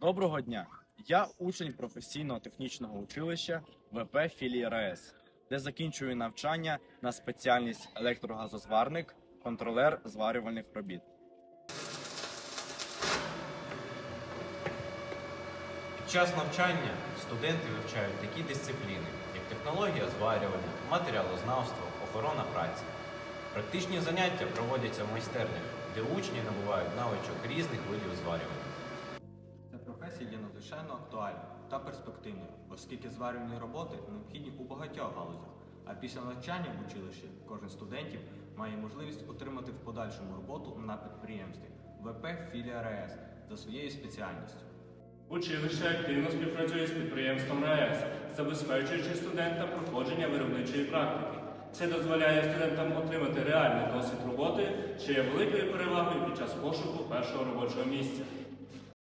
Доброго дня! Я учень професійного технічного училища ВП філії РАЕС, де закінчую навчання на спеціальність електрогазозварник, контролер зварювальних робіт. Під час навчання студенти вивчають такі дисципліни, як технологія зварювання, матеріалознавство, охорона праці. Практичні заняття проводяться в майстернях, де учні набувають навичок різних видів зварювання. Є надзвичайно актуальною та перспективною, оскільки зварювальні роботи необхідні у багатьох галузях. А після навчання в училищі кожен студентів має можливість отримати в подальшому роботу на підприємстві ВП філія РАЕС за своєю спеціальністю. Училище активно співпрацює з підприємством РаЕС, забезпечуючи студента проходження виробничої практики. Це дозволяє студентам отримати реальний досвід роботи, що є великою перевагою під час пошуку першого робочого місця.